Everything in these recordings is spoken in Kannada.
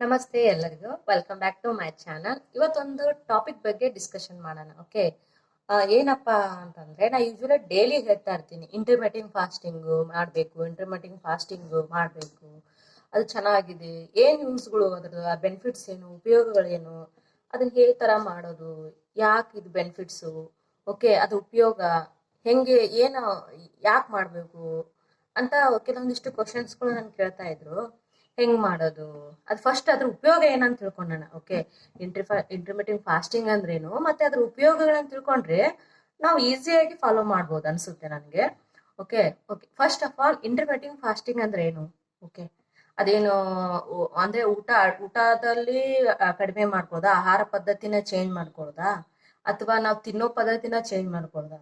ನಮಸ್ತೆ ಎಲ್ಲರಿಗೂ. Welcome back to my channel ಇವತ್ತೊಂದು ಟಾಪಿಕ್ ಬಗ್ಗೆ ಡಿಸ್ಕಷನ್ ಮಾಡೋಣ ಓಕೆ ಏನಪ್ಪ ಅಂತಂದ್ರೆ, ನಾ ಯೂಶುವಲಿ ಡೈಲಿ ಹೇಳ್ತಾ ಇರ್ತೀನಿ. ಇಂಟರ್ಮೆಟಿಂಗ್ ಫಾಸ್ಟಿಂಗು ಮಾಡಬೇಕು ಇಂಟರ್ಮೆಟಿಂಗ್ ಫಾಸ್ಟಿಂಗು ಮಾಡಬೇಕು. ಅದು ಚೆನ್ನಾಗಿದೆ. ಏನು ಯೂಸ್ಗಳು ಅದ್ರದ್ದು? ಆ ಬೆನಿಫಿಟ್ಸ್ ಏನು? ಉಪಯೋಗಗಳೇನು ಅದನ್ನ ಹೇಗೆ ಥರ ಮಾಡೋದು. ಯಾಕೆ ಇದು ಬೆನಿಫಿಟ್ಸು ಓಕೆ ಅದು ಉಪಯೋಗ? ಹೆಂಗೆ, ಏನು, ಯಾಕೆ ಮಾಡಬೇಕು? ಅಂತ ಕೆಲವೊಂದಿಷ್ಟು ಕ್ವಶನ್ಸ್ಗಳು ನಾನು ಕೇಳ್ತಾ ಇದ್ರು. ಹೆಂಗ್ ಮಾಡೋದು? ಅದು ಫಸ್ಟ್ ಅದ್ರ ಉಪಯೋಗ ಏನಂತ ತಿಳ್ಕೊಂಡಣ ಓಕೆ ಇಂಟ್ರಿಫಾ ಇಂಟರ್ಮಿಟಿಂಗ್ ಫಾಸ್ಟಿಂಗ್ ಅಂದ್ರೇನು, ಮತ್ತೆ ಅದ್ರ ಉಪಯೋಗಗಳನ್ನ ತಿಳ್ಕೊಂಡ್ರೆ ನಾವು ಈಸಿಯಾಗಿ ಫಾಲೋ ಮಾಡ್ಬೋದು ಅನ್ಸುತ್ತೆ ನನಗೆ okay okay first of all intermittent fasting ಅಂದ್ರೆ ಏನು ಓಕೆ ಅದೇನು ಅಂದ್ರೆ ಊಟ, ಊಟದಲ್ಲಿ ಕಡಿಮೆ ಮಾಡ್ಕೊಳ್ದಾ? ಆಹಾರ ಪದ್ಧತಿನ ಚೇಂಜ್ ಮಾಡ್ಕೊಳ್ದಾ? ಅಥವಾ ನಾವು ತಿನ್ನೋ ಪದ್ಧತಿನ ಚೇಂಜ್ ಮಾಡ್ಕೊಳ್ದಾ?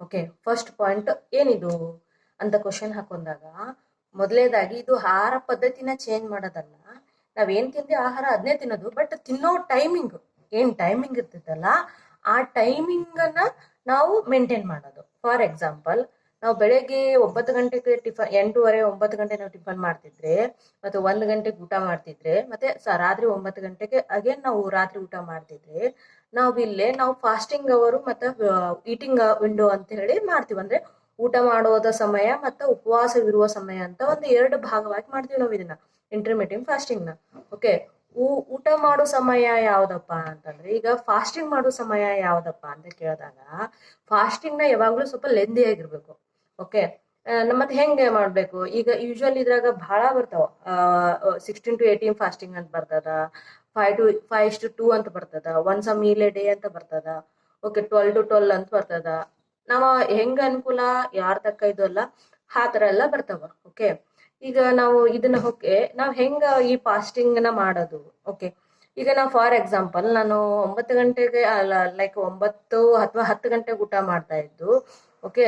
ಓಕೆ ಫಸ್ಟ್ ಪಾಯಿಂಟ್ ಏನಿದು? ಅಂತ ಕ್ವಶನ್ ಹಾಕೊಂಡಾಗ ಮೊದಲೇದಾಗಿ ಇದು ಆಹಾರ ಪದ್ಧತಿನ ಚೇಂಜ್ ಮಾಡೋದಲ್ಲ. ನಾವೇನ್ ತಿಂತೀವಿ ಆಹಾರ ಅದನ್ನೇ ತಿನ್ನೋದು. ಬಟ್ ತಿನ್ನೋ ಟೈಮಿಂಗ್ ಏನ್ ಟೈಮಿಂಗ್ ಇರ್ತೈತಲ್ಲ, ಆ ಟೈಮಿಂಗ್ ನಾವು ಮೇಂಟೈನ್ ಮಾಡೋದು. ಫಾರ್ ಎಕ್ಸಾಂಪಲ್ ನಾವು ಬೆಳಗ್ಗೆ ಒಂಬತ್ತು ಗಂಟೆಗೆ ಟಿಫನ್ ಎಂಟೂವರೆ, ಒಂಬತ್ತು ಗಂಟೆ ನಾವು ಟಿಫನ್ ಮಾಡ್ತಿದ್ರೆ, ಮತ್ತೆ ಒಂದು ಗಂಟೆಗೆ ಊಟ ಮಾಡ್ತಿದ್ರೆ, ಮತ್ತೆ ರಾತ್ರಿ ಒಂಬತ್ತು ಗಂಟೆಗೆ ಅಗೇನ್ ನಾವು ರಾತ್ರಿ ಊಟ ಮಾಡ್ತಿದ್ರೆ, ನಾವು ಇಲ್ಲೇ, ನಾವು ಫಾಸ್ಟಿಂಗ್ ಅವರು ಮತ್ತೆ ಈಟಿಂಗ್ ವಿಂಡೋ ಅಂತ ಹೇಳಿ ಮಾಡ್ತೀವಿ. ಅಂದ್ರೆ ಊಟ ಮಾಡೋದ ಸಮಯ ಮತ್ತೆ ಉಪವಾಸವಿರುವ ಸಮಯ ಅಂತ ಒಂದು ಎರಡು ಭಾಗವಾಗಿ ಮಾಡ್ತೀವಿ ನಾವು ಇದನ್ನ ಫಾಸ್ಟಿಂಗ್ನ. ಓಕೆ ಊಟ ಮಾಡೋ ಸಮಯ ಯಾವ್ದಪ್ಪ ಅಂತಂದ್ರೆ ಈಗ ಫಾಸ್ಟಿಂಗ್ ಮಾಡೋ ಸಮಯ ಯಾವ್ದಪ್ಪ ಅಂತ ಕೇಳಿದಾಗ ಫಾಸ್ಟಿಂಗ್ನ ಯಾವಾಗ್ಲೂ ಸ್ವಲ್ಪ ಲೆಂದಿ ಆಗಿರ್ಬೇಕು. ಓಕೆ ಮತ್ತೆ ಹೆಂಗೆ ಮಾಡ್ಬೇಕು? ಈಗ ಯೂಶುವಲ್ ಇದ್ರಾಗ ಬಹಳ ಬರ್ತಾವ. ಸಿಕ್ಸ್ಟೀನ್ ಟು ಏಯ್ಟೀನ್ ಫಾಸ್ಟಿಂಗ್ ಅಂತ ಬರ್ತದ five two five two two ಅಂತ ಬರ್ತದ once a meal a day ಅಂತ ಬರ್ತದ ಓಕೆ ಟ್ವೆಲ್ ಟು ಟ್ವೆಲ್ ಅಂತ ಬರ್ತದ. ನಾವ ಹೆಂಗ ಅನುಕೂಲ, ಯಾರ ತಕ್ಕ ಇದು ಅಲ್ಲ, ಆ ತರ ಎಲ್ಲ ಬರ್ತಾವ ಓಕೆ ಈಗ ನಾವು ಇದನ್ನ ಓಕೆ ನಾವ್ ಹೆಂಗ ಈ ಫಾಸ್ಟಿಂಗ್ನ ಮಾಡೋದು ಓಕೆ ಈಗ ನಾವು ಫಾರ್ ಎಕ್ಸಾಂಪಲ್ ನಾನು ಒಂಬತ್ತು ಗಂಟೆಗೆ ಲೈಕ್ ಒಂಬತ್ತು ಅಥವಾ ಹತ್ತು ಗಂಟೆಗೆ ಊಟ ಮಾಡ್ತಾ ಇದ್ದು ಓಕೆ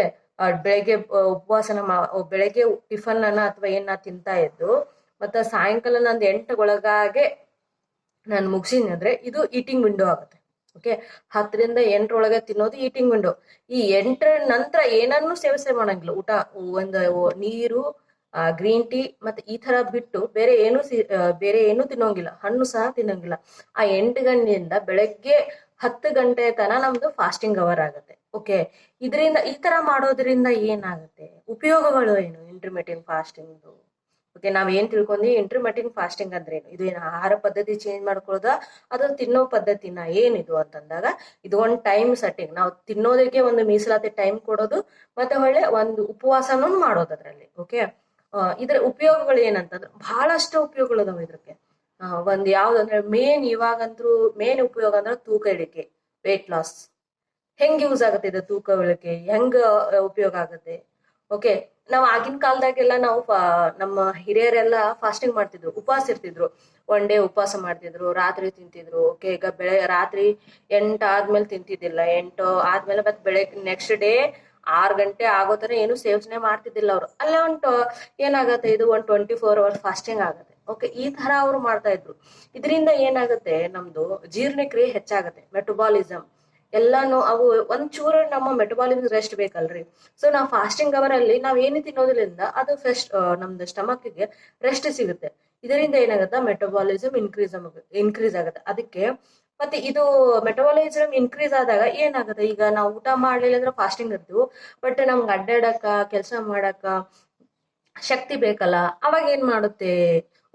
ಬೆಳಗ್ಗೆ ಉಪವಾಸನ ಮಾ ಬೆಳಗ್ಗೆ ಟಿಫನ್ ಅನ್ನ ಅಥವಾ ಏನ ತಿಂತಾ ಇದ್ದು, ಮತ್ತೆ ಸಾಯಂಕಾಲ ನಂದು ಎಂಟಗೊಳಗಾಗೆ ನಾನು ಮುಗಿಸಿದ್ರೆ ಇದು ಈಟಿಂಗ್ ವಿಂಡೋ ಆಗುತ್ತೆ. ಓಕೆ ಹತ್ತರಿಂದ ಎಂಟರೊಳಗೆ ತಿನ್ನೋದು ಈಟಿಂಗ್ ವಿಂಡೋ ಈ ಎಂಟರ ನಂತರ ಏನನ್ನೂ ಸೇವಿಸೆ ಮಾಡಂಗಿಲ್ಲ. ಊಟ, ಒಂದು ನೀರು ಗ್ರೀನ್ ಟೀ ಮತ್ತೆ ಈ ತರ ಬಿಟ್ಟು ಬೇರೆ ಏನು ಬೇರೆ ಏನು ತಿನ್ನೋಂಗಿಲ್ಲ. ಹಣ್ಣು ಸಹ ತಿನ್ನೋಂಗಿಲ್ಲ. ಆ ಎಂಟು ಗಂಟೆಯಿಂದ ಬೆಳಗ್ಗೆ ಹತ್ತು ಗಂಟೆ ತನ ನಮ್ದು ಫಾಸ್ಟಿಂಗ್ ಅವರ್ ಆಗುತ್ತೆ. ಓಕೆ ಇದರಿಂದ ಈ ತರ ಮಾಡೋದ್ರಿಂದ ಏನಾಗುತ್ತೆ? ಉಪಯೋಗಗಳು ಏನು ಇಂಟರ್ಮೀಡಿಯಂಟ್ ಫಾಸ್ಟಿಂಗ್ ಓಕೆ ನಾವ್ ಏನ್ ತಿಳ್ಕೊಂಡ್ವಿ? ಇಂಟರ್ಮಿಟಿಂಗ್ ಫಾಸ್ಟಿಂಗ್ ಅಂದ್ರೆ ಇದು ಏನು ಆಹಾರ ಪದ್ಧತಿ ಚೇಂಜ್ ಮಾಡ್ಕೊಳ್ಳೋದ ಅದು ತಿನ್ನೋ ಪದ್ಧತಿನ ಏನಿದು ಅಂತಂದಾಗ, ಇದು ಒಂದು ಟೈಮ್ ಸೆಟ್ಟಿಂಗ್ ನಾವು ತಿನ್ನೋದಕ್ಕೆ ಒಂದು ಮೀಸಲಾತಿ ಟೈಮ್ ಕೊಡೋದು, ಮತ್ತೆ ಒಳ್ಳೆ ಒಂದು ಉಪವಾಸನೂ ಮಾಡೋದು ಅದ್ರಲ್ಲಿ ಓಕೆ ಇದ್ರ ಉಪಯೋಗಗಳು ಏನಂತಂದ್ರೆ ಬಹಳಷ್ಟು ಉಪಯೋಗಗಳು ಅದಾವ ಇದ್ರಕ್ಕೆ. ಒಂದು ಒಂದ್ ಯಾವ್ದಂದ್ರೆ ಮೇನ್ ಇವಾಗಂತೂ ಮೇನ್ ಉಪಯೋಗ ಅಂದ್ರೆ ತೂಕ ಇಳಿಕೆ ವೇಟ್ ಲಾಸ್ ಹೆಂಗ್ ಯೂಸ್ ಆಗುತ್ತೆ ಇದು ತೂಕ ಇಳಿಕೆ? ಹೆಂಗ ಉಪಯೋಗ ಆಗುತ್ತೆ? ಓಕೆ ನಾವ್ ಆಗಿನ ಕಾಲದಾಗೆಲ್ಲ ನಾವು ನಮ್ಮ ಹಿರಿಯರೆಲ್ಲ ಫಾಸ್ಟಿಂಗ್ ಮಾಡ್ತಿದ್ರು, ಉಪವಾಸ ಇರ್ತಿದ್ರು. ಒನ್ ಡೇ ಉಪವಾಸ ಮಾಡ್ತಿದ್ರು, ರಾತ್ರಿ ತಿಂತಿದ್ರು ಓಕೆ ಈಗ ಬೆಳೆ, ರಾತ್ರಿ ಎಂಟ್ ಆದ್ಮೇಲೆ ತಿಂತಿದ್ದಿಲ್ಲ, ಎಂಟು ಆದ್ಮೇಲೆ ಮತ್ತೆ ಬೆಳಗ್ಗೆ ನೆಕ್ಸ್ಟ್ ಡೇ ಆರ್ ಗಂಟೆ ಆಗೋ ಏನು ಸೇವನೆ ಮಾಡ್ತಿದ್ದಿಲ್ಲ ಅವ್ರು. ಅಲ್ಲೇ ಒಂದು ಏನಾಗತ್ತೆ, ಇದು one twenty four hours fasting ಆಗುತ್ತೆ. ಓಕೆ ಈ ತರ ಅವ್ರು ಮಾಡ್ತಾ ಇದ್ರು. ಇದರಿಂದ ಏನಾಗುತ್ತೆ, ನಮ್ದು ಜೀರ್ಣಕ್ರಿಯೆ ಹೆಚ್ಚಾಗುತ್ತೆ ಮೆಟಬಾಲಿಸಮ್ ಎಲ್ಲಾನು ಅವು ಒಂಚೂರು ನಮ್ಮ ಮೆಟಬಾಲಿಸಮ್ ರೆಸ್ಟ್ ಬೇಕಲ್ರಿ. ಸೊ ನಾವು ಫಾಸ್ಟಿಂಗ್ ಅವರ್ ಅಲ್ಲಿ ನಾವ್ ಏನು ತಿನ್ನೋದ್ರಿಂದ ಅದು ಫಸ್ಟ್ ನಮ್ದು ಸ್ಟಮಕ್ಗೆ ರೆಸ್ಟ್ ಸಿಗುತ್ತೆ. ಇದರಿಂದ ಏನಾಗುತ್ತೆ? ಮೆಟಬಾಲಿಸಮ್ ಇನ್ಕ್ರೀಸ್ ಇನ್ಕ್ರೀಸ್ ಆಗುತ್ತೆ. ಅದಕ್ಕೆ ಮತ್ತೆ ಇದು ಮೆಟಬಾಲಿಸಮ್ ಇನ್ಕ್ರೀಸ್ ಆದಾಗ ಏನಾಗುತ್ತೆ? ಈಗ ನಾವು ಊಟ ಮಾಡ್ಲಿಲ್ಲ ಅಂದ್ರೆ ಫಾಸ್ಟಿಂಗ್ ಇರ್ತೀವಿ. ಬಟ್ ನಮ್ಗೆ ಅಡ್ಡಾಡಕ ಕೆಲಸ ಮಾಡಕ ಶಕ್ತಿ ಬೇಕಲ್ಲ. ಅವಾಗ ಏನ್ ಮಾಡುತ್ತೆ?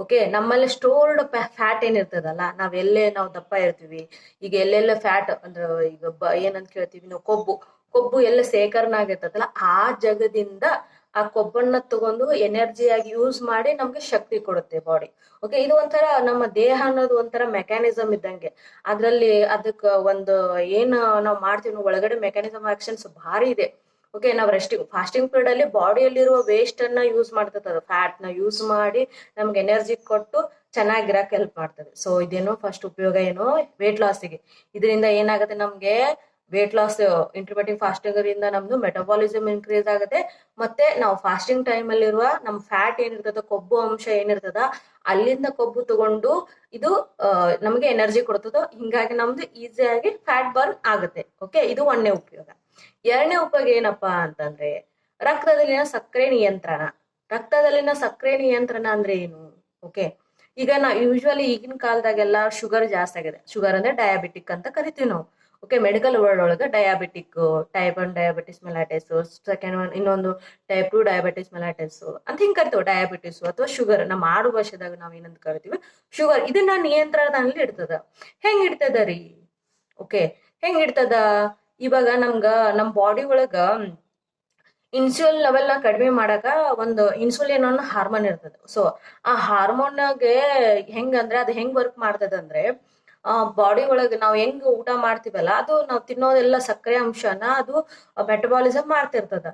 ಓಕೆ ನಮ್ಮಲ್ಲಿ ಸ್ಟೋರ್ಡ್ ಫ್ಯಾಟ್ ಏನಿರ್ತದಲ್ಲ, ನಾವ್ ಎಲ್ಲೇ ನಾವು ದಪ್ಪ ಇರ್ತೀವಿ. ಈಗ ಎಲ್ಲೆಲ್ಲ ಫ್ಯಾಟ್ ಅಂದ್ರೆ ಈಗ ಏನಂತ ಕೇಳ್ತೀವಿ ನಾವು, ಕೊಬ್ಬು. ಕೊಬ್ಬು ಎಲ್ಲ ಶೇಖರಣ ಆಗಿರ್ತದಲ್ಲ, ಆ ಜಗದಿಂದ ಆ ಕೊಬ್ಬನ್ನ ತಗೊಂಡು ಎನರ್ಜಿ ಆಗಿ ಯೂಸ್ ಮಾಡಿ ನಮ್ಗೆ ಶಕ್ತಿ ಕೊಡುತ್ತೆ ಬಾಡಿ ಓಕೆ ಇದು ಒಂಥರ ನಮ್ಮ ದೇಹ ಅನ್ನೋದು ಒಂಥರ ಮೆಕ್ಯಾನಿಸಮ್ ಇದ್ದಂಗೆ. ಅದ್ರಲ್ಲಿ ಅದಕ್ಕೆ ಒಂದು, ಏನು ನಾವು ಮಾಡ್ತೀವಿ, ಒಳಗಡೆ ಮೆಕ್ಯಾನಿಸಮ್ ಆಕ್ಷನ್ಸ್ ಭಾರಿ ಇದೆ. ಓಕೆ ನಾವು ರೆಸ್ಟಿಂಗ್ ಫಾಸ್ಟಿಂಗ್ ಪೀರಿಯಡ್ ಅಲ್ಲಿ ಬಾಡಿಯಲ್ಲಿರುವ ವೇಸ್ಟ್ ಅನ್ನ ಯೂಸ್ ಮಾಡ್ತದೆ ಫ್ಯಾಟ್ನ ಯೂಸ್ ಮಾಡಿ ನಮ್ಗೆ ಎನರ್ಜಿ ಕೊಟ್ಟು ಚೆನ್ನಾಗಿರಕ್ ಹೆಲ್ಪ್ ಮಾಡ್ತದೆ. ಸೊ ಇದೇನು ಫಸ್ಟ್ ಉಪಯೋಗ ಏನು ವೇಟ್ ಲಾಸಿಗೆ ಇದರಿಂದ ಏನಾಗುತ್ತೆ ನಮ್ಗೆ ವೇಟ್ ಲಾಸ್ ಇಂಟರ್ಮಿಟಿಂಗ್ ಫಾಸ್ಟಿಂಗ್ ಇಂದ ನಮ್ದು ಮೆಟಬಾಲಿಸಮ್ ಇನ್ಕ್ರೀಸ್ ಆಗುತ್ತೆ. ಮತ್ತೆ ನಾವು ಫಾಸ್ಟಿಂಗ್ ಟೈಮ್ ಅಲ್ಲಿರುವ ನಮ್ ಫ್ಯಾಟ್ ಏನಿರ್ತದ, ಕೊಬ್ಬು ಅಂಶ ಏನಿರ್ತದ, ಅಲ್ಲಿಂದ ಕೊಬ್ಬು ತಗೊಂಡು ಇದು ನಮಗೆ ಎನರ್ಜಿ ಕೊಡ್ತದೋ. ಹಿಂಗಾಗಿ ನಮ್ದು ಈಸಿಯಾಗಿ ಫ್ಯಾಟ್ ಬರ್ನ್ ಆಗುತ್ತೆ. ಓಕೆ ಇದು ಒಂದೇ ಉಪಯೋಗ. ಎರಡನೇ ಉಪಯೋಗ ಏನಪ್ಪಾ ಅಂತಂದ್ರೆ ರಕ್ತದಲ್ಲಿನ ಸಕ್ಕರೆ ನಿಯಂತ್ರಣ. ರಕ್ತದಲ್ಲಿನ ಸಕ್ಕರೆ ನಿಯಂತ್ರಣ ಅಂದ್ರೆ ಏನು? ಓಕೆ ಈಗ ನಾವು ಯೂಶುವಲಿ ಈಗಿನ ಕಾಲದಾಗೆಲ್ಲ ಶುಗರ್ ಜಾಸ್ತಿ ಆಗಿದೆ. ಶುಗರ್ ಅಂದ್ರೆ ಡಯಾಬಿಟಿಕ್ ಅಂತ ಕರಿತೀವಿ ನಾವು. ಓಕೆ ಮೆಡಿಕಲ್ ವರ್ಲ್ಡ್ ಒಳಗೆ diabetic type one diabetes mellitus second one ಇನ್ನೊಂದು ಟೈಪ್ ಟು ಡಯಾಬಿಟಿಸ್ ಮೆಲಾಟಿಸ್ ಅಂತ ಹಿಂಗ್ ಕರಿತೀವಿ. ಡಯಾಬಿಟಿಸ್ ಅಥವಾ ಶುಗರ್ ನಮ್ಮ ಆಡು ಭಾಷೆದಾಗ ನಾವು ಏನಂತ ಕರಿತೀವಿ? ಶುಗರ್ ಇದನ್ನ ನಿಯಂತ್ರಣದಲ್ಲಿ ಇಡ್ತದ. ಹೆಂಗ್ ಇಡ್ತದ ರೀ? ಓಕೆ ಹೆಂಗ್ ಇಡ್ತದ? ಇವಾಗ ನಮ್ಗ ನಮ್ ಬಾಡಿ ಒಳಗ ಇನ್ಸುಲಿನ್ ಲೆವೆಲ್ನ ಕಡಿಮೆ ಮಾಡಾಕ ಒಂದು ಇನ್ಸುಲಿನ್ ಅನ್ನೋ ಹಾರ್ಮೋನ್ ಇರ್ತದ. ಸೊ ಆ ಹಾರ್ಮೋನ್ಗೆ ಹೆಂಗಂದ್ರೆ ಅದು ಹೆಂಗ್ ವರ್ಕ್ ಮಾಡ್ತದೆ ಅಂದ್ರೆ ಬಾಡಿ ಒಳಗೆ ನಾವು ಹೆಂಗ್ ಊಟ ಮಾಡ್ತೀವಲ್ಲ, ಅದು ನಾವು ತಿನ್ನೋದೆಲ್ಲ ಸಕ್ಕರೆ ಅಂಶನ ಅದು ಮೆಟಬಾಲಿಸಮ್ ಮಾಡ್ತಿರ್ತದ.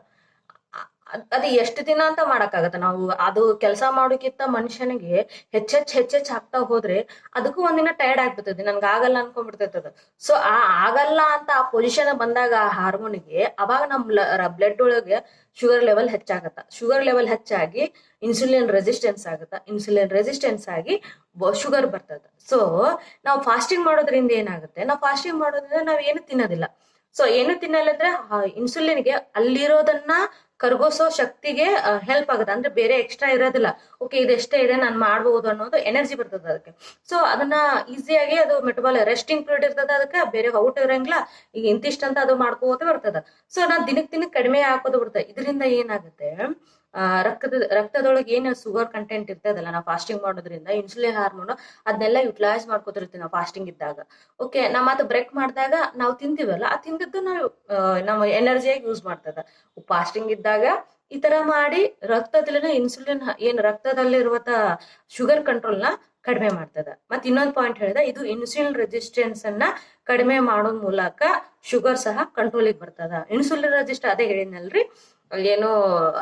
ಅದು ಎಷ್ಟು ದಿನ ಅಂತ ಮಾಡಕ್ಕಾಗತ್ತ. ನಾವು ಅದು ಕೆಲಸ ಮಾಡೋಕ್ಕಿಂತ ಮನುಷ್ಯನಿಗೆ ಹೆಚ್ಚೆಚ್ ಹೆಚ್ಚೆಚ್ ಆಗ್ತಾ ಹೋದ್ರೆ ಅದಕ್ಕೂ ಒಂದಿನ ಟೈರ್ಡ್ ಆಗ್ಬಿಡ್ತದೆ. ನನ್ಗೆ ಆಗಲ್ಲ ಅನ್ಕೊಂಡ್ಬಿಡ್ತೈತದ ಸೊ ಆ ಆಗಲ್ಲ ಅಂತ ಆ ಪೊಸಿಷನ್ ಬಂದಾಗ ಆ ಹಾರ್ಮೋನಿಗೆ ಅವಾಗ ನಮ್ ಬ್ಲಡ್ ಒಳಗೆ ಶುಗರ್ ಲೆವೆಲ್ ಹೆಚ್ಚಾಗತ್ತ. ಶುಗರ್ ಲೆವೆಲ್ ಹೆಚ್ಚಾಗಿ ಇನ್ಸುಲಿನ್ ರೆಸಿಸ್ಟೆನ್ಸ್ ಆಗತ್ತ. ಇನ್ಸುಲಿನ್ ರೆಸಿಸ್ಟೆನ್ಸ್ ಆಗಿ ಶುಗರ್ ಬರ್ತದ. ಸೊ ನಾವು ಫಾಸ್ಟಿಂಗ್ ಮಾಡೋದ್ರಿಂದ ಏನಾಗುತ್ತೆ? ನಾವು ಫಾಸ್ಟಿಂಗ್ ಮಾಡೋದ್ರಿಂದ ನಾವು ಏನು ತಿನ್ನೋದಿಲ್ಲ. ಸೊ ಏನು ತಿನ್ನಲ್ಲ ಅಂದ್ರೆ ಇನ್ಸುಲಿನ್ಗೆ ಅಲ್ಲಿರೋದನ್ನ ಕರ್ಗೋಸೋ ಶಕ್ತಿಗೆ ಹೆಲ್ಪ್ ಆಗುತ್ತೆ. ಅಂದ್ರೆ ಬೇರೆ ಎಕ್ಸ್ಟ್ರಾ ಇರೋದಿಲ್ಲ. ಓಕೆ ಇದೆಷ್ಟೇ ಇದೆ, ನಾನು ಮಾಡಬಹುದು ಅನ್ನೋದು ಎನರ್ಜಿ ಬರ್ತದೆ ಅದಕ್ಕೆ. ಸೊ ಅದನ್ನ ಈಸಿಯಾಗಿ ಅದು ಮೆಟಬಾಲ್ ರೆಸ್ಟಿಂಗ್ ಪೀರಿಯಡ್ ಇರ್ತದೆ ಅದಕ್ಕೆ ಬೇರೆ ಔಟ್ ಇರಂಗಿಲ್ಲ. ಈಗ ಇಂತಿಷ್ಟಂತ ಅದು ಮಾಡ್ಕೋತ ಬರ್ತದ. ಸೊ ನಾನು ದಿನಕ್ಕೆ ದಿನಕ್ಕೆ ಕಡಿಮೆ ಹಾಕೋದು ಬರ್ತದೆ ಇದರಿಂದ ಏನಾಗುತ್ತೆ ರಕ್ತದ, ರಕ್ತದೊಳಗೆ ಏನು ಶುಗರ್ ಕಂಟೆಂಟ್ ಇರ್ತದಲ್ಲ, ನಾವು ಫಾಸ್ಟಿಂಗ್ ಮಾಡೋದ್ರಿಂದ ಇನ್ಸುಲಿನ್ ಹಾರ್ಮೋನ್ ಅದನ್ನೆಲ್ಲ ಯುಟಿಲೈಸ್ ಮಾಡ್ಕೋತಿರ್ತೀವಿ ನಾವು ಫಾಸ್ಟಿಂಗ್ ಇದ್ದಾಗ. ಓಕೆ ನಮ್ಮ ಅದು ಬ್ರೇಕ್ ಮಾಡಿದಾಗ ನಾವು ತಿಂತೀವಲ್ಲ, ಆ ತಿಂದದ್ದು ನಾವು ನಮ್ಮ ಎನರ್ಜಿಯಾಗಿ ಯೂಸ್ ಮಾಡ್ತದ. ಫಾಸ್ಟಿಂಗ್ ಇದ್ದಾಗ ಈ ತರ ಮಾಡಿ ರಕ್ತದಲ್ಲಿನ ಇನ್ಸುಲಿನ್ ಏನ್ ರಕ್ತದಲ್ಲಿರುವಂತ ಶುಗರ್ ಕಂಟ್ರೋಲ್ನ ಕಡಿಮೆ ಮಾಡ್ತದ. ಮತ್ತೆ ಇನ್ನೊಂದು ಪಾಯಿಂಟ್ ಹೇಳಿದ, ಇದು ಇನ್ಸುಲಿನ್ ರೆಸಿಸ್ಟೆನ್ಸ್ ಅನ್ನ ಕಡಿಮೆ ಮಾಡೋದ್ ಮೂಲಕ ಶುಗರ್ ಸಹ ಕಂಟ್ರೋಲಿಗೆ ಬರ್ತದ. ಇನ್ಸುಲಿನ್ ರೆಸಿಸ್ಟ್ ಅದೇ ಹೇಳಿದ್ನಲ್ರಿ? ಏನು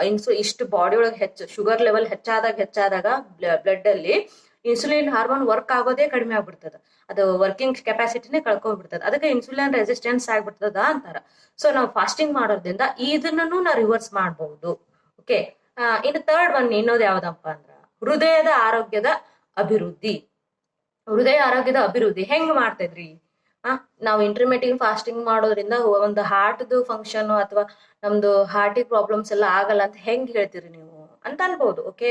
ಇನ್ಸು ಇಷ್ಟು ಬಾಡಿ ಒಳಗೆ ಹೆಚ್ಚು ಶುಗರ್ ಲೆವೆಲ್ ಹೆಚ್ಚಾದಾಗ ಹೆಚ್ಚಾದಾಗ ಬ್ಲಡ್ ಅಲ್ಲಿ ಇನ್ಸುಲಿನ್ ಹಾರ್ಮೋನ್ ವರ್ಕ್ ಆಗೋದೇ ಕಡಿಮೆ ಆಗ್ಬಿಡ್ತದ. ಅದು ವರ್ಕಿಂಗ್ ಕೆಪಾಸಿಟಿನೇ ಕಳ್ಕೊಂಡ್ಬಿಡ್ತದ. ಅದಕ್ಕೆ ಇನ್ಸುಲಿನ್ ರೆಸಿಸ್ಟೆನ್ಸ್ ಆಗ್ಬಿಡ್ತದ ಅಂತಾರ. ಸೊ ನಾವು ಫಾಸ್ಟಿಂಗ್ ಮಾಡೋದ್ರಿಂದ ಇದನ್ನೂ ನಾವು ರಿವರ್ಸ್ ಮಾಡಬಹುದು. ಓಕೆ ಇನ್ನು ತರ್ಡ್ ಒನ್ ಇನ್ನೋದು ಯಾವ್ದಪ್ಪ ಅಂದ್ರ, ಹೃದಯದ ಆರೋಗ್ಯದ ಅಭಿವೃದ್ಧಿ. ಹೃದಯ ಆರೋಗ್ಯದ ಅಭಿವೃದ್ಧಿ. ಹೆಂಗ್ ಮಾಡ್ತಿದ್ರಿ? ಆ, ನಾವು ಇಂಟರ್ಮೀಡಿಯಂಟ್ ಫಾಸ್ಟಿಂಗ್ ಮಾಡೋದ್ರಿಂದ ಒಂದು ಹಾರ್ಟ್ದು ಫಂಕ್ಷನ್ ಅಥವಾ ನಮ್ದು ಹಾರ್ಟಿಗೆ ಪ್ರಾಬ್ಲಮ್ಸ್ ಎಲ್ಲ ಆಗಲ್ಲ ಅಂತ ಹೆಂಗ್ ಹೇಳ್ತೀರಿ ನೀವು? ಅಂತ ಅನ್ಬೋದು ಓಕೆ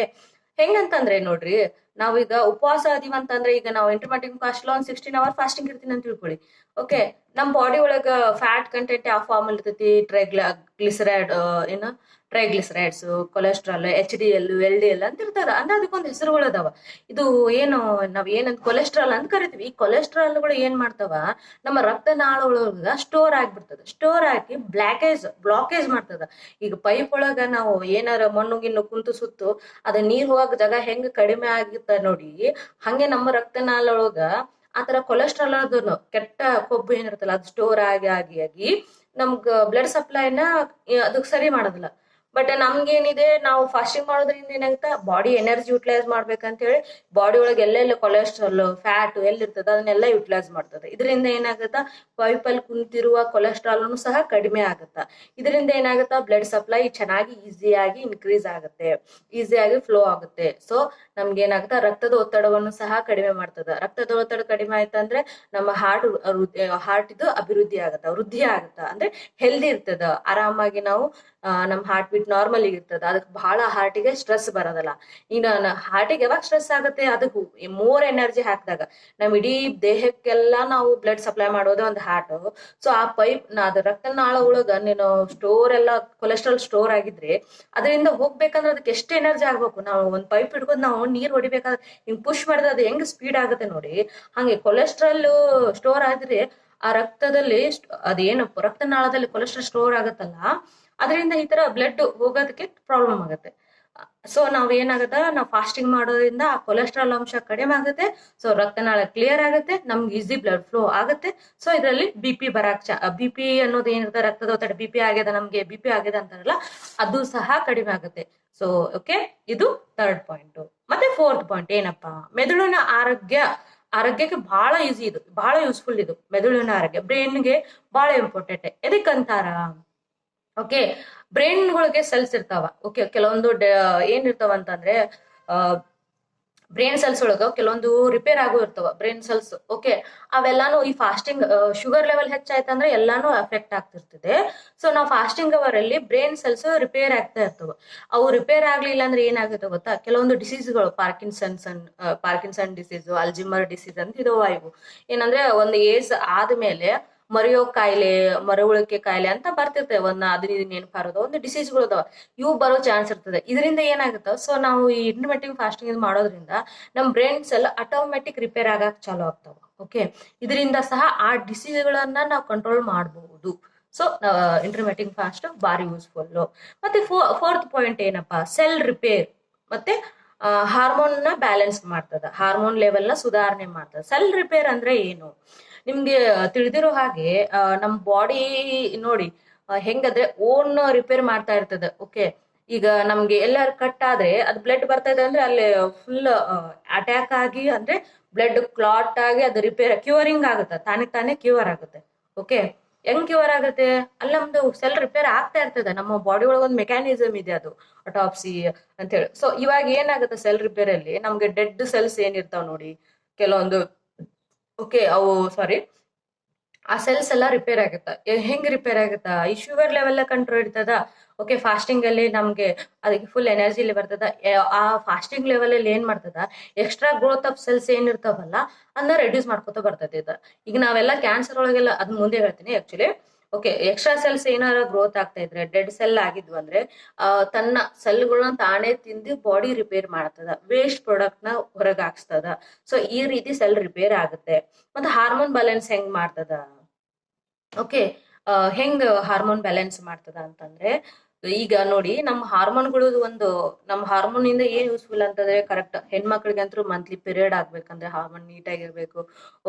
ಹೆಂಗಂತಂದ್ರೆ ನೋಡ್ರಿ ನಾವೀಗ ಉಪವಾಸ ಅದೀವ ಅಂತಂದ್ರೆ ಈಗ ನಾವು ಇಂಟರ್ಮೀಡಿಯಂಟ್ ಫಾಸ್ಟ್ ಒಂದ್ ಸಿಕ್ಸ್ಟೀನ್ ಅವರ್ ಫಾಸ್ಟಿಂಗ್ ಇರ್ತೀನಿ ಅಂತ ತಿಳ್ಕೊಳ್ಳಿ ಓಕೆ ನಮ್ ಬಾಡಿ ಒಳಗ ಫ್ಯಾಟ್ ಕಂಟೆಂಟ್ ಯಾವ ಫಾರ್ಮ್ ಇರ್ತೈತಿ? ಟ್ರೈಗ್ಲ ಗ್ಲಿಸರೈಡ್ ಏನು? Triglycerides cholesterol H D L L D L ಅಂತ ಇರ್ತದ ಅಂದ್ರೆ ಅದಕ್ಕೊಂದು ಹೆಸರುಗಳದಾವ ಇದು ಏನು, ನಾವ್ ಏನಂತ ಕೊಲೆಸ್ಟ್ರಾಲ್ ಅಂತ ಕರಿತೀವಿ. ಈ ಕೊಲೆಸ್ಟ್ರಾಲ್ಗಳು ಏನ್ ಮಾಡ್ತಾವ? ನಮ್ಮ ರಕ್ತನಾಳ ಒಳಗ ಸ್ಟೋರ್ ಆಗ್ಬಿಡ್ತದ. ಸ್ಟೋರ್ ಆಗಿ ಬ್ಲಾಕೇಜ್ ಬ್ಲಾಕೇಜ್ ಮಾಡ್ತದ. ಈಗ ಪೈಪ್ ಒಳಗ ನಾವು ಏನಾರ ಮಣ್ಣು ಗಿಣ್ಣು ಕುಂತು ಸುತ್ತು, ಅದ ನೀರ್ ಹೋಗಕ್ ಜಾಗ ಹೆಂಗ್ ಕಡಿಮೆ ಆಗಿತ್ತ ನೋಡಿ, ಹಂಗೆ ನಮ್ಮ ರಕ್ತನಾಳೊಳಗ ಆತರ ಕೊಲೆಸ್ಟ್ರಾಲ್ ಅದನ್ನು ಕೆಟ್ಟ ಕೊಬ್ಬು ಏನಿರ್ತಲ್ಲ ಅದು ಸ್ಟೋರ್ ಆಗಿ ಆಗಿ ಆಗಿ ನಮ್ಗ ಬ್ಲಡ್ ಸಪ್ಲೈನ ಅದಕ್ಕೆ ಸರಿ ಮಾಡೋದಿಲ್ಲ. ಬಟ್ ನಮ್ಗೇನಿದೆ, ನಾವು ಫಾಸ್ಟಿಂಗ್ ಮಾಡೋದ್ರಿಂದ ಏನಾಗುತ್ತೆ ಬಾಡಿ ಎನರ್ಜಿ ಯುಟಿಲೈಸ್ ಮಾಡ್ಬೇಕಂತ ಹೇಳಿ ಬಾಡಿ ಒಳಗೆ ಎಲ್ಲೆಲ್ಲ ಕೊಲೆಸ್ಟ್ರಾಲ್ ಫ್ಯಾಟ್ ಎಲ್ಲಿರ್ತದ, ಅದನ್ನೆಲ್ಲ ಯುಟಿಲೈಸ್ ಮಾಡ್ತದೆ. ಇದರಿಂದ ಏನಾಗುತ್ತಾ ಪೈಪಲ್ಲಿ ಕುಂತಿರುವ ಕೊಲೆಸ್ಟ್ರಾಲ್ ಸಹ ಕಡಿಮೆ ಆಗುತ್ತಾ. ಇದರಿಂದ ಏನಾಗುತ್ತಾ ಬ್ಲಡ್ ಸಪ್ಲೈ ಚೆನ್ನಾಗಿ ಈಸಿಯಾಗಿ ಇನ್ಕ್ರೀಸ್ ಆಗುತ್ತೆ. ಈಸಿಯಾಗಿ ಫ್ಲೋ ಆಗುತ್ತೆ. ಸೊ ನಮ್ಗೆ ಏನಾಗುತ್ತಾ ರಕ್ತದ ಒತ್ತಡವನ್ನು ಸಹ ಕಡಿಮೆ ಮಾಡ್ತದ. ರಕ್ತದ ಒತ್ತಡ ಕಡಿಮೆ ಆಯ್ತಂದ್ರೆ ನಮ್ಮ ಹಾರ್ಟ್ ಹಾರ್ಟ್ ಇದು ಅಭಿವೃದ್ಧಿ ಆಗತ್ತ, ವೃದ್ಧಿ ಆಗತ್ತ. ಅಂದ್ರೆ ಹೆಲ್ದಿ ಇರ್ತದ. ಆರಾಮಾಗಿ ನಾವು ನಮ್ ಹಾರ್ಟ್ ಬೀಟ್ ನಾರ್ಮಲ್ ಇರ್ತದ. ಅದಕ್ಕೆ ಬಹಳ ಹಾರ್ಟಿಗೆ ಸ್ಟ್ರೆಸ್ ಬರೋದಲ್ಲ. ಈಗ ಹಾರ್ಟಿಗೆ ಯಾವಾಗ ಸ್ಟ್ರೆಸ್ ಆಗುತ್ತೆ? ಅದಕ್ಕೆ ಮೋರ್ ಎನರ್ಜಿ ಹಾಕಿದಾಗ. ನಮ್ ಇಡೀ ದೇಹಕ್ಕೆಲ್ಲ ನಾವು ಬ್ಲಡ್ ಸಪ್ಲೈ ಮಾಡೋದು ಒಂದು ಹಾರ್ಟ್ ಸೊ ಆ ಪೈಪ್ ಅದು ರಕ್ತನಾಳ ಒಳಗ ನೀನು ಸ್ಟೋರ್ ಎಲ್ಲ ಕೊಲೆಸ್ಟ್ರಾಲ್ ಸ್ಟೋರ್ ಆಗಿದ್ರೆ ಅದರಿಂದ ಹೋಗ್ಬೇಕಂದ್ರೆ ಅದಕ್ಕೆ ಎಷ್ಟು ಎನರ್ಜಿ ಆಗ್ಬೇಕು? ನಾವು ಒಂದ್ ಪೈಪ್ ಹಿಡ್ಕೊಂಡು ನಾವು ನೀರ್ ಹೊಡಿಬೇಕಾದ್ರೆ ಹಿಂಗ್ ಪುಷ್ ಮಾಡಿದ್ರೆ ಅದು ಹೆಂಗ್ ಸ್ಪೀಡ್ ಆಗುತ್ತೆ ನೋಡಿ. ಹಂಗೆ ಕೊಲೆಸ್ಟ್ರಾಲ್ ಸ್ಟೋರ್ ಆದ್ರೆ ಆ ರಕ್ತದಲ್ಲಿ ಅದೇನು ರಕ್ತನಾಳದಲ್ಲಿ ಕೊಲೆಸ್ಟ್ರಾಲ್ ಸ್ಟೋರ್ ಆಗುತ್ತಲ್ಲ ಅದರಿಂದ ಈ ತರ ಬ್ಲಡ್ ಹೋಗೋದಕ್ಕೆ ಪ್ರಾಬ್ಲಮ್ ಆಗುತ್ತೆ. ಸೊ ನಾವ್ ಏನಾಗುತ್ತೆ? ನಾವು ಫಾಸ್ಟಿಂಗ್ ಮಾಡೋದ್ರಿಂದ ಆ ಕೊಲೆಸ್ಟ್ರಾಲ್ ಅಂಶ ಕಡಿಮೆ ಆಗುತ್ತೆ. ಸೊ ರಕ್ತನಾಳ ಕ್ಲಿಯರ್ ಆಗುತ್ತೆ. ನಮ್ಗೆ ಈಸಿ ಬ್ಲಡ್ ಫ್ಲೋ ಆಗುತ್ತೆ. ಸೊ ಇದರಲ್ಲಿ ಬಿ ಪಿ ಬರಾಕ್ ಬಿ ಪಿ ಅನ್ನೋದು ಏನಿರುತ್ತೆ? ರಕ್ತದ ಒತ್ತಡ ಬಿ ಪಿ ಆಗ್ಯದ, ನಮ್ಗೆ ಬಿ ಪಿ ಆಗಿದೆ ಅಂತಾರಲ್ಲ, ಅದು ಸಹ ಕಡಿಮೆ ಆಗುತ್ತೆ. ಸೊ ಓಕೆ ಇದು ಥರ್ಡ್ ಪಾಯಿಂಟ್ ಮತ್ತೆ ಫೋರ್ತ್ ಪಾಯಿಂಟ್ ಏನಪ್ಪಾ? ಮೆದುಳಿನ ಆರೋಗ್ಯ, ಆರೋಗ್ಯಕ್ಕೆ ಬಹಳ ಈಸಿ ಇದು. ಬಹಳ ಯೂಸ್ಫುಲ್ ಇದು. ಮೆದುಳಿನ ಆರೋಗ್ಯ. ಬ್ರೈನ್ಗೆ ಬಹಳ ಇಂಪಾರ್ಟೆಂಟ್ ಎದಕ್ಕಂತಾರ ಓಕೆ ಬ್ರೈನ್ಗಳಿಗೆ ಸೆಲ್ಸ್ ಇರ್ತಾವ. ಓಕೆ ಕೆಲವೊಂದು ಏನ್ ಇರ್ತಾವ ಅಂತಂದ್ರೆ ಬ್ರೈನ್ ಸೆಲ್ಸ್ ಒಳಗ ಕೆಲವೊಂದು ರಿಪೇರ್ ಆಗೋ ಇರ್ತಾವ ಬ್ರೈನ್ ಸೆಲ್ಸ್ ಓಕೆ ಅವೆಲ್ಲಾನು ಈ ಫಾಸ್ಟಿಂಗ್ ಶುಗರ್ ಲೆವೆಲ್ ಹೆಚ್ಚಾಯ್ತಂದ್ರೆ ಎಲ್ಲಾನು ಎಫೆಕ್ಟ್ ಆಗ್ತಿರ್ತದೆ. ಸೊ ನಾವು ಫಾಸ್ಟಿಂಗ್ ಅವರಲ್ಲಿ ಬ್ರೈನ್ ಸೆಲ್ಸ್ ರಿಪೇರ್ ಆಗ್ತಾ ಇರ್ತವೆ. ಅವು ರಿಪೇರ್ ಆಗ್ಲಿಲ್ಲ ಅಂದ್ರೆ ಏನಾಗುತ್ತೆ ಗೊತ್ತಾ? ಕೆಲವೊಂದು ಡಿಸೀಸ್ಗಳು Parkinson's Parkinson disease Alzheimer disease ಅಂತ ಇದಾವ ಇವು. ಏನಂದ್ರೆ, ಒಂದು ಏಜ್ ಆದ್ಮೇಲೆ ಮರೆಯೋ ಕಾಯಿಲೆ ಮರವಳಿಕೆ ಕಾಯಿಲೆ ಅಂತ ಬರ್ತಿರ್ತವೆ ಒಂದ್ ಹದಿನೈದು ನೆನಪಾರೋದು ಒಂದು ಡಿಸೀಸ್ಗಳು ಅದಾವ. ಇವು ಬರೋ ಚಾನ್ಸ್ ಇರ್ತದೆ. ಇದರಿಂದ ಏನಾಗುತ್ತೆ ಸೊ ನಾವು ಈ ಇಂಟರ್ಮೆಟಿಕ್ ಫಾಸ್ಟಿಂಗ್ ಮಾಡೋದ್ರಿಂದ ನಮ್ಮ ಬ್ರೈನ್ ಸೆಲ್ ಆಟೋಮೆಟಿಕ್ ರಿಪೇರ್ ಆಗಕ್ ಚಾಲೂ ಆಗ್ತಾವ. ಓಕೆ ಇದರಿಂದ ಸಹ ಆ ಡಿಸೀಸ್ಗಳನ್ನ ನಾವು ಕಂಟ್ರೋಲ್ ಮಾಡಬಹುದು ಸೊ ಇಂಟರ್ಮೆಟಿಂಗ್ ಫಾಸ್ಟ್ ಬಾರಿ ಯೂಸ್ಫುಲ್ ಮತ್ತೆ ಫೋರ್ತ್ ಪಾಯಿಂಟ್ ಏನಪ್ಪಾ? ಸೆಲ್ ರಿಪೇರ್ ಮತ್ತೆ ಹಾರ್ಮೋನ್ನ ಬ್ಯಾಲೆನ್ಸ್ ಮಾಡ್ತದ. ಹಾರ್ಮೋನ್ ಲೆವೆಲ್ನ ಸುಧಾರಣೆ ಮಾಡ್ತದ. ಸೆಲ್ ರಿಪೇರ್ ಅಂದ್ರೆ ಏನು? ನಿಮ್ಗೆ ತಿಳಿದಿರೋ ಹಾಗೆ ನಮ್ ಬಾಡಿ ನೋಡಿ ಹೆಂಗಂದ್ರೆ ಓನ್ ರಿಪೇರ್ ಮಾಡ್ತಾ ಇರ್ತದೆ. ಓಕೆ ಈಗ ನಮ್ಗೆ ಎಲ್ಲಾರು ಕಟ್ ಆದ್ರೆ ಅದು ಬ್ಲಡ್ ಬರ್ತಾ ಇದೆ ಅಂದ್ರೆ ಅಲ್ಲಿ ಫುಲ್ ಅಟ್ಯಾಕ್ ಆಗಿ ಅಂದ್ರೆ ಬ್ಲಡ್ ಕ್ಲಾಟ್ ಆಗಿ ಅದು ರಿಪೇರ್ ಕ್ಯೂರಿಂಗ್ ಆಗುತ್ತೆ. ತಾನೇ ತಾನೇ ಕ್ಯೂರ್ ಆಗುತ್ತೆ. ಓಕೆ ಹೆಂಗ್ ಕ್ಯೂರ್ ಆಗುತ್ತೆ? ಅಲ್ಲ ನಮ್ದು ಸೆಲ್ ರಿಪೇರ್ ಆಗ್ತಾ ಇರ್ತದೆ. ನಮ್ಮ ಬಾಡಿ ಒಳಗೆ ಒಂದು ಮೆಕ್ಯಾನಿಸಮ್ ಇದೆ ಅದು. ಅಟಾಪ್ಸಿ ಅಂತ ಹೇಳಿ. ಸೊ ಇವಾಗ ಏನಾಗುತ್ತೆ ಸೆಲ್ ರಿಪೇರ್ ಅಲ್ಲಿ? ನಮ್ಗೆ ಡೆಡ್ ಸೆಲ್ಸ್ ಏನಿರ್ತಾವ ನೋಡಿ? ಕೆಲವೊಂದು ಓಕೆ ಅವು ಸಾರಿ ಆ ಸೆಲ್ಸ್ ಎಲ್ಲ ರಿಪೇರ್ ಆಗುತ್ತಾ. ಹೆಂಗ್ ರಿಪೇರ್ ಆಗುತ್ತಾ? ಈ ಶುಗರ್ ಲೆವೆಲ್ ಕಂಟ್ರೋಲ್ ಇರ್ತದ? ಓಕೆ ಫಾಸ್ಟಿಂಗ್ ಅಲ್ಲಿ ನಮ್ಗೆ ಅದಕ್ಕೆ ಫುಲ್ ಎನರ್ಜಿ ಬರ್ತದ? ಆ ಫಾಸ್ಟಿಂಗ್ ಲೆವೆಲ್ ಅಲ್ಲಿ ಏನ್ ಮಾಡ್ತದ? ಎಕ್ಸ್ಟ್ರಾ ಗ್ರೋತ್ ಆಫ್ ಸೆಲ್ಸ್ ಏನ್ ಇರ್ತಾವಲ್ಲ, ಅದನ್ನ ರೆಡ್ಯೂಸ್ ಮಾಡ್ಕೋತ ಬರ್ತದೆ ಈಗ ನಾವೆಲ್ಲ ಕ್ಯಾನ್ಸರ್ ಒಳಗೆಲ್ಲ, ಅದ್ ಮುಂದೆ ಹೇಳ್ತೀನಿ ಆಕ್ಚುಲಿ ಓಕೆ ಎಕ್ಸ್ಟ್ರಾ ಸೆಲ್ಸ್ ಏನಾರ ಗ್ರೋತ್ ಆಗ್ತಾ ಇದ್ರೆ ಡೆಡ್ ಸೆಲ್ ಆಗಿದ್ವು ಅಂದ್ರೆ ತನ್ನ ಸೆಲ್ಗಳನ್ನ ತಾನೇ ತಿಂದು ಬಾಡಿ ರಿಪೇರ್ ಮಾಡ್ತದ ವೇಸ್ಟ್ ಪ್ರಾಡಕ್ಟ್ನ ಹೊರಗೆ ಹಾಕ್ಸ್ತದ. ಸೊ ಈ ರೀತಿ ಸೆಲ್ ರಿಪೇರ್ ಆಗುತ್ತೆ. ಮತ್ತೆ ಹಾರ್ಮೋನ್ ಬ್ಯಾಲೆನ್ಸ್ ಹೆಂಗ್ ಮಾಡ್ತದ? ಓಕೆ ಹೆಂಗ್ ಹಾರ್ಮೋನ್ ಬ್ಯಾಲೆನ್ಸ್ ಮಾಡ್ತದ ಅಂತಂದ್ರೆ ಈಗ ನೋಡಿ ನಮ್ ಹಾರ್ಮೋನ್ಗಳು ಒಂದು, ನಮ್ ಹಾರ್ಮೋನ್ ಇಂದ ಏನ್ ಯೂಸ್ಫುಲ್ ಅಂತಂದ್ರೆ ಕರೆಕ್ಟ್ ಹೆಣ್ಮಕ್ಳಿಗೆ ಅಂತೂ ಮಂತ್ಲಿ ಪಿರಿಯಡ್ ಆಗ್ಬೇಕಂದ್ರೆ ಹಾರ್ಮೋನ್ ನೀಟ್ ಆಗಿರ್ಬೇಕು.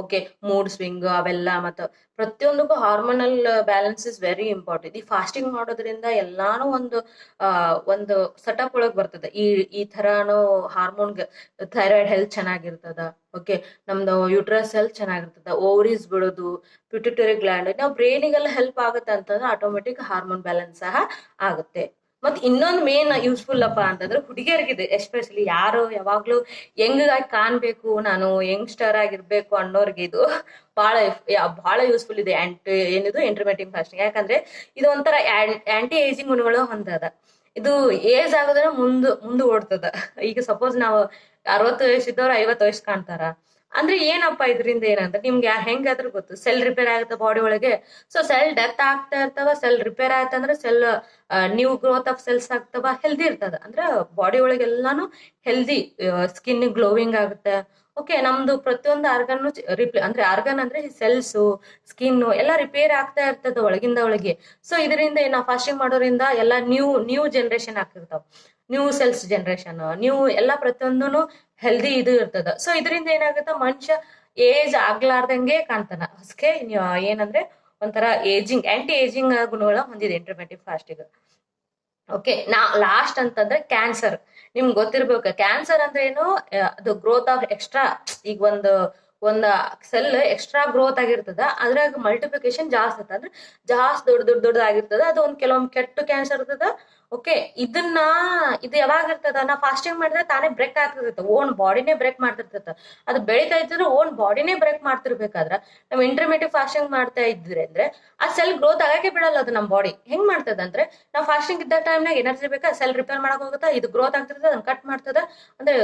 ಓಕೆ ಮೂಡ್ ಸ್ವಿಂಗ್ ಅವೆಲ್ಲ ಮತ್ತು ಪ್ರತಿಯೊಂದಕ್ಕೂ hormonal balance is very important ಈ ಫಾಸ್ಟಿಂಗ್ ಮಾಡೋದ್ರಿಂದ ಎಲ್ಲಾನು ಒಂದು ಒಂದು ಸೆಟಪ್ ಒಳಗ್ ಬರ್ತದೆ. ಈ ಈ ತರಾನು ಹಾರ್ಮೋನ್ ಥೈರಾಯ್ಡ್ ಹೆಲ್ತ್ ಚೆನ್ನಾಗಿರ್ತದ. ಓಕೆ, ನಮ್ದು ಯುಟ್ರಸ್ ಹೆಲ್ತ್ ಚೆನ್ನಾಗಿರ್ತದೆ ಓವರೀಸ್ ಬಿಡೋದು ಪ್ಯುಟಿಟರಿ ಗ್ಲ್ಯಾಂಡ್ ನಾವು ಬ್ರೈನಿಗೆಲ್ಲ ಹೆಲ್ಪ್ ಆಗುತ್ತೆ ಅಂತಂದ್ರೆ ಆಟೋಮೆಟಿಕ್ ಹಾರ್ಮೋನ್ ಬ್ಯಾಲೆನ್ಸ್ ಸಹ ಆಗುತ್ತೆ. ಮತ್ತೆ ಇನ್ನೊಂದು ಮೇನ್ ಯೂಸ್ಫುಲ್ ಅಪ್ಪ ಅಂತಂದ್ರೆ ಹುಡುಗಿಯರಿಗಿದೆ ಎಸ್ಪೆಷಲಿ ಯಾರು ಯಾವಾಗ್ಲೂ ಹೆಂಗಾಗಿ ಕಾಣ್ಬೇಕು, ನಾನು ಯಂಗ್ಸ್ಟರ್ ಆಗಿರ್ಬೇಕು ಅನ್ನೋರ್ಗೆ ಇದು ಬಹಳ ಬಹಳ ಯೂಸ್ಫುಲ್ ಇದೆ ಆಂಟಿ ಏನಿದು ಇಂಟರ್ಮೆಟಿಂಗ್ ಫಾಸ್ಟಿಂಗ್ ಯಾಕಂದ್ರೆ ಇದು ಒಂಥರ ಆಂಟಿ ಏಜಿಂಗ್ ಗುಣಗಳು ಹೊಂದದ. ಇದು ಏಜ್ ಆಗೋದ್ರೆ ಮುಂದ್, ಮುಂದೆ ಓಡ್ತದ. ಈಗ ಸಪೋಸ್ ನಾವು ಅರವತ್ತು ವಯಸ್ಸಿದ್ದವ್ರು ಐವತ್ತು ವಯಸ್ಸು ಕಾಣ್ತಾರ. ಅಂದ್ರೆ ಏನಪ್ಪ ಇದರಿಂದ ಏನಂತ ನಿಮ್ಗೆ ಹೆಂಗಾದ್ರೂ ಗೊತ್ತು. ಸೆಲ್ ರಿಪೇರ್ ಆಗುತ್ತೆ ಬಾಡಿ ಒಳಗೆ. ಸೊ ಸೆಲ್ ಡೆತ್ ಆಗ್ತಾ ಇರ್ತಾವ ಸೆಲ್ ರಿಪೇರ್ ಆಯ್ತಂದ್ರೆ cell new growth of cells ಆಗ್ತಾವ ಹೆಲ್ದಿ ಇರ್ತದ. ಅಂದ್ರೆ ಬಾಡಿ ಒಳಗೆಲ್ಲಾನು ಹೆಲ್ದಿ ಸ್ಕಿನ್ ಗ್ಲೋವಿಂಗ್ ಆಗುತ್ತೆ. ಓಕೆ ನಮ್ದು ಪ್ರತಿಯೊಂದು ಆರ್ಗನ್ ರಿಪ್ಲೇ ಅಂದ್ರೆ ಆರ್ಗನ್ ಅಂದ್ರೆ ಸೆಲ್ಸ್ ಸ್ಕಿನ್ ಎಲ್ಲ ರಿಪೇರ್ ಆಗ್ತಾ ಇರ್ತದ ಒಳಗಿಂದ ಒಳಗೆ. ಸೊ ಇದರಿಂದ ಏನ ಫಾಸ್ಟಿಂಗ್ ಮಾಡೋದ್ರಿಂದ ಎಲ್ಲ ನ್ಯೂ ನ್ಯೂ ಜನರೇಷನ್ ಆಗ್ತಿರ್ತಾವ. ನ್ಯೂ ಸೆಲ್ಸ್ ಜನರೇಷನ್ ನ್ಯೂ ಎಲ್ಲ ಪ್ರತಿಯೊಂದು ಹೆಲ್ದಿ ಇದು ಇರ್ತದ. ಸೊ ಇದರಿಂದ ಏನಾಗುತ್ತೆ? ಮನುಷ್ಯ ಏಜ್ ಆಗ್ಲಾರ್ದಂಗೆ ಕಾಣ್ತಾನ. ಅಸ್ಕೆ ಏನಂದ್ರೆ ಒಂಥರ ಏಜಿಂಗ್ ಆಂಟಿ ಏಜಿಂಗ್ ಗುಣಗಳ ಹೊಂದಿದೆ ಇಂಟರ್ಮೆಟಿವ್ ಫಾಸ್ಟಿಂಗ್ ಓಕೆ ನಾ ಲಾಸ್ಟ್ ಅಂತಂದ್ರೆ ಕ್ಯಾನ್ಸರ್ ನಿಮ್ಗೆ ಗೊತ್ತಿರ್ಬೇಕು ಕ್ಯಾನ್ಸರ್ ಅಂದ್ರೆ ಏನು? ಅದು ಗ್ರೋತ್ ಆಫ್ ಎಕ್ಸ್ಟ್ರಾ ಈಗ ಒಂದು, ಒಂದ್ ಸೆಲ್ ಎಕ್ಸ್ಟ್ರಾ ಗ್ರೋತ್ ಆಗಿರ್ತದ. ಅದ್ರಾಗ ಮಲ್ಟಿಪ್ಲಿಕೇಶನ್ ಜಾಸ್ತಿ ಅಂದ್ರೆ ಜಾಸ್ತಿ ದೊಡ್ಡ ದೊಡ್ಡ, ದೊಡ್ಡದಾಗಿರ್ತದ. ಅದು ಒಂದ್ ಕೆಲವೊಂದ್ ಕೆಟ್ಟ ಕ್ಯಾನ್ಸರ್ ಇರ್ತದ. ಓಕೆ, ಇದನ್ನ, ಇದು ಯಾವಾಗ ಇರ್ತದ ನಾ ಫಾಸ್ಟಿಂಗ್ ಮಾಡಿದ್ರೆ ತಾನೇ ಬ್ರೇಕ್ ಆಗ್ತಿರ್ತೈತೆ. ಓನ್ ಬಾಡಿನೇ ಬ್ರೇಕ್ ಮಾಡ್ತಿರ್ತೈತೆ ಅದು ಬೆಳಿತಾ ಇದ್ರೆ ಓನ್ ಬಾಡಿನೇ ಬ್ರೇಕ್ ಮಾಡ್ತಿರ್ಬೇಕಾದ್ರ, ನಾವು ಇಂಟರ್ಮೀಡಿಯೇಟ್ ಫಾಸ್ಟಿಂಗ್ ಮಾಡ್ತಾ ಇದ್ರೆ ಅಂದ್ರೆ, ಆ ಸೆಲ್ ಗ್ರೋತ್ ಆಗಕ್ಕೆ ಬಿಡಲ್ಲ ಅದು ನಮ್ಮ ಬಾಡಿ ಹೆಂಗ್ ಮಾಡ್ತದ ಅಂದ್ರೆ, ನಾವು ಫಾಸ್ಟಿಂಗ್ ಇದ್ದ ಟೈಮ್ನಾಗ ಎನರ್ಜಿ ಬೇಕಾ? ಸೆಲ್ ರಿಪೇರ್ ಮಾಡಕ್ ಹೋಗುತ್ತಾ? ಇದು ಗ್ರೋತ್ ಆಗ್ತಿರ್ತದೆ, ಅದನ್ನ ಕಟ್ ಮಾಡ್ತದ, ಅಂದ್ರೆ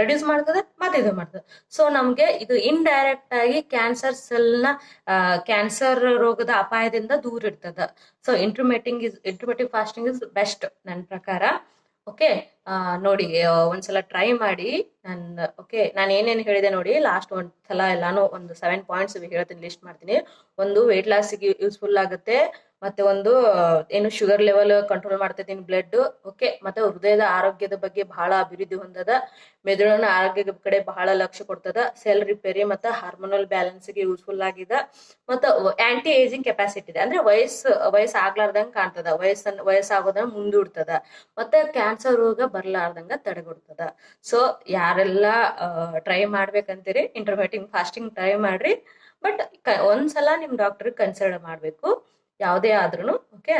ರೆಡ್ಯೂಸ್ ಮಾಡ್ತದ, ಮತ್ತೆ ಇದು ಮಾಡ್ತದ. ಸೊ ನಮ್ಗೆ ಇದು ಇನ್ಡೈರೆಕ್ಟ್ ಆಗಿ ಕ್ಯಾನ್ಸರ್ ಸೆಲ್ನ ಕ್ಯಾನ್ಸರ್ ರೋಗದ ಅಪಾಯದಿಂದ ದೂರ ಇರ್ತದ. So intermittent is intermittent fasting is best ನನ್ನ ಪ್ರಕಾರ. ಓಕೆ ನೋಡಿ ಒಂದ್ಸಲ ಟ್ರೈ ಮಾಡಿ ನಾನು ಓಕೆ ನಾನು ಏನೇನು ಹೇಳಿದೆ ನೋಡಿ ಲಾಸ್ಟ್ ಒಂದ್ ಸಲ ಎಲ್ಲಾನು ಒಂದು ಸೆವೆನ್ ಪಾಯಿಂಟ್ಸ್ ಹೇಳ್ತೀನಿ ಲಿಸ್ಟ್ ಮಾಡ್ತೀನಿ. ಒಂದು ವೆಯ್ಟ್ ಲಾಸ್ಗೆ ಯೂಸ್ಫುಲ್ ಆಗುತ್ತೆ. ಮತ್ತೆ ಒಂದು, ಏನು ಶುಗರ್ ಲೆವೆಲ್ ಕಂಟ್ರೋಲ್ ಮಾಡ್ತೈತಿ ಬ್ಲಡ್ ಓಕೆ ಮತ್ತೆ ಹೃದಯದ ಆರೋಗ್ಯದ ಬಗ್ಗೆ ಬಹಳ ಅಭಿವೃದ್ಧಿ ಹೊಂದದ. ಮೆದುಳಿನ ಆರೋಗ್ಯದ ಕಡೆ ಬಹಳ ಲಕ್ಷ್ಯ ಕೊಡ್ತದ. ಸೆಲ್ ರಿಪೇರಿ ಮತ್ತೆ ಹಾರ್ಮೋನಲ್ ಬ್ಯಾಲೆನ್ಸ್ಗೆ ಯೂಸ್ಫುಲ್ ಆಗಿದೆ. ಮತ್ತೆ ಆಂಟಿ ಏಜಿಂಗ್ ಕೆಪಾಸಿಟಿ ಇದೆ. ಅಂದ್ರೆ ವಯಸ್ಸು ವಯಸ್ಸು ಆಗ್ಲಾರ್ದಂಗ ಕಾಣ್ತದ. ವಯಸ್ಸನ್ನ ವಯಸ್ಸಾಗೋದನ್ನ ಮುಂದೂಡ್ತದ. ಮತ್ತೆ ಕ್ಯಾನ್ಸರ್ ರೋಗ ಬರ್ಲಾರ್ದಂಗ ತಡೆಗೊಡ್ತದ ಸೊ ಯಾರೆಲ್ಲ ಟ್ರೈ ಮಾಡ್ಬೇಕಂತೀರಿ ಇಂಟರ್ಮೀಟಿಂಗ್ ಫಾಸ್ಟಿಂಗ್ ಟ್ರೈ ಮಾಡ್ರಿ. ಬಟ್ ಒಂದ್ಸಲ ನಿಮ್ ಡಾಕ್ಟರ್ ಕನ್ಸಲ್ಟ್ ಮಾಡ್ಬೇಕು. ಯಾವುದೇ ಆದ್ರೂ ಓಕೆ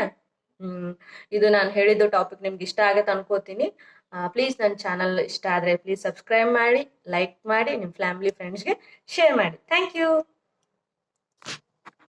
ಇದು ನಾನು ಹೇಳಿದ್ದು ಟಾಪಿಕ್ ನಿಮ್ಗೆ ಇಷ್ಟ ಆಗತ್ತೆ ಅನ್ಕೋತೀನಿ. ಪ್ಲೀಸ್ ನನ್ನ ಚಾನಲ್ ಇಷ್ಟ ಆದರೆ ಪ್ಲೀಸ್ ಸಬ್ಸ್ಕ್ರೈಬ್ ಮಾಡಿ ಲೈಕ್ ಮಾಡಿ ನಿಮ್ಮ ಫ್ಯಾಮಿಲಿ ಫ್ರೆಂಡ್ಸ್ಗೆ ಶೇರ್ ಮಾಡಿ. Thank you